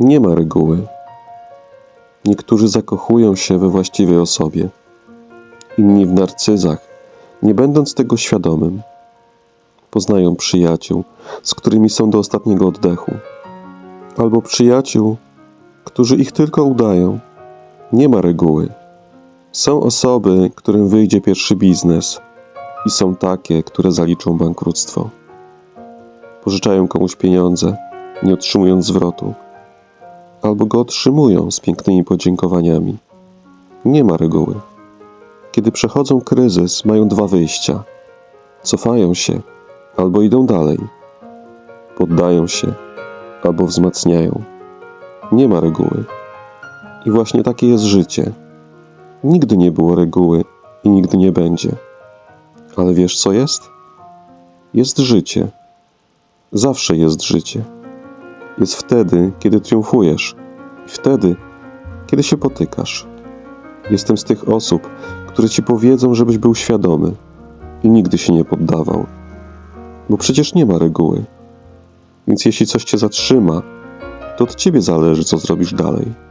Nie ma reguły. Niektórzy zakochują się we właściwej osobie, inni w narcyzach, nie będąc tego świadomym. Poznają przyjaciół, z którymi są do ostatniego oddechu, albo przyjaciół, którzy ich tylko udają. Nie ma reguły. Są osoby, którym wyjdzie pierwszy biznes, i są takie, które zaliczą bankructwo. Pożyczają komuś pieniądze, nie otrzymując zwrotu, albo go otrzymują z pięknymi podziękowaniami. Nie ma reguły. Kiedy przechodzą kryzys, mają dwa wyjścia: cofają się albo idą dalej, poddają się albo wzmacniają. Nie ma reguły. I właśnie takie jest życie. Nigdy nie było reguły i nigdy nie będzie. Ale wiesz co jest? Jest życie. Zawsze jest życie. Jest wtedy, kiedy triumfujesz, i wtedy, kiedy się potykasz. Jestem z tych osób, które ci powiedzą, żebyś był świadomy i nigdy się nie poddawał. Bo przecież nie ma reguły. Więc jeśli coś cię zatrzyma, to od ciebie zależy, co zrobisz dalej.